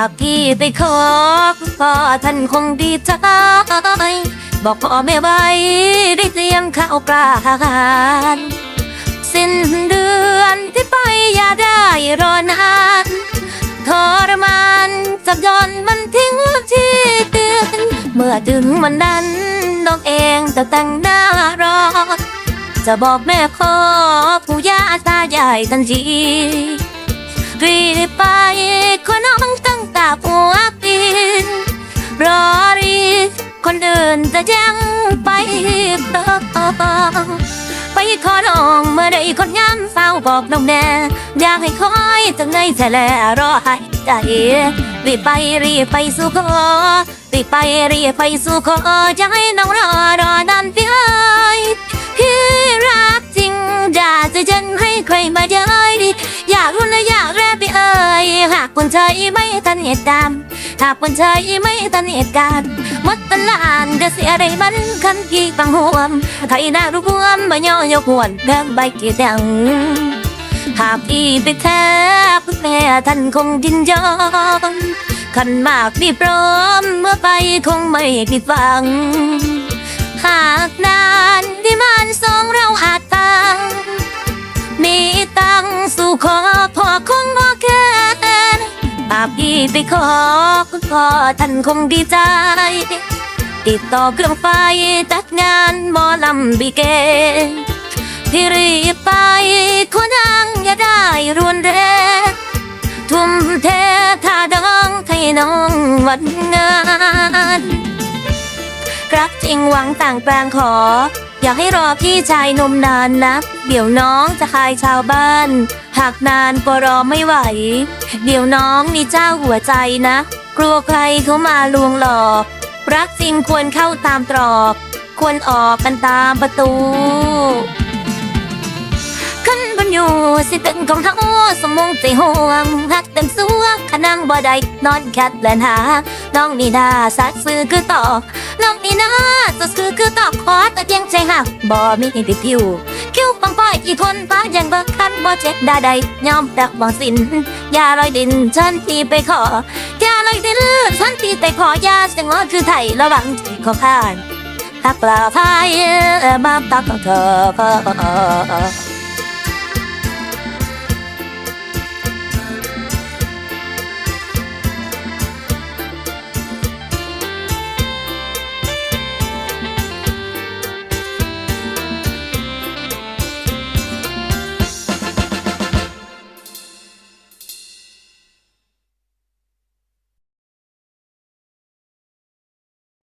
ากพี่ไปขอพ่อท่านคงดีใจบอกพ่อแม่ไว้ได้เตรียมข้าวปลาอาหารสิ้นเดือนที่ไปอย่าได้รอนานทรมานจับย้อนมันทิ้งที่เตือนเมื่อถึงวันนั้นน้องเองจะแต่งหน้ารอจะบอกแม่ขอผู้ย่าตายายทันที รีไปขอน้องตั้งตาปัวปีนรอรีคนอื่นจะยังไปเติมไปขอน้องเมื่อใดคนงามเฝ้าบอกน้องแน่อยากให้คอยจังไงแต่แลรอให้ใจรีบไปรีบไปสู่ขอรีบไปรีบไปสู่ขอจะให้น้องรอรอนานากคนใจไม่ทันเหตุการณ์หากคนใจไม่ทันเหตุการณ์มดตลาดจะเสียอะไรมันคันกี่ฟังหวมไทยน่ารู้วมมาย่อยกหวนแบ่งใบเกียดังหากพี่ไปแทบแม่ท่านคงดินยอมขันมากดีพร้อมเมื่อไปคงไม่ผิดหวัง หากนานที่มันสอ พี่ไปขอคุณพ่อท่านคงดีใจ ติดต่อเครื่องไฟจัดงานหมอลำบีเก พี่รีบไปขอนังอย่าได้รุนแรงทุ่มเทท่าดังให้น้องวันงานรักจริงหวังต่างแปลงขอ อยากให้รอพี่ชายนมนานนะ เดี๋ยวน้องจะคายชาวบ้าน หากนานก็รอไม่ไหว เดี๋ยวน้องนี่เจ้าหัวใจนะ กลัวใครเขามาลวงหลอก รักจริงควรเข้าตามตรอก ควรออกกันตามประตูขึ้นบนอยู่สิเป็นของเฮาสมองใจห่วงหักเต็มสวงขนังบ่ได้นอนแคทแลนหา น้องนี่นาสัตว์ซื้อคือต่อ น้องนี่นา ก็คือคือต่อขอตะเพียงใจหักบ่มีผิดผิว คิ้วปังป้อยอีทนป้ายังเบิกคันบ่เจ็บดาใดยอมดักบ่สินอย่าลอยดินฉันที่ไปขออย่าลอยดินฉันที่ไปขอยาเสียงร้อคือไทยระวังที่ขอผ่านหักปลาไทยมาตักเธอ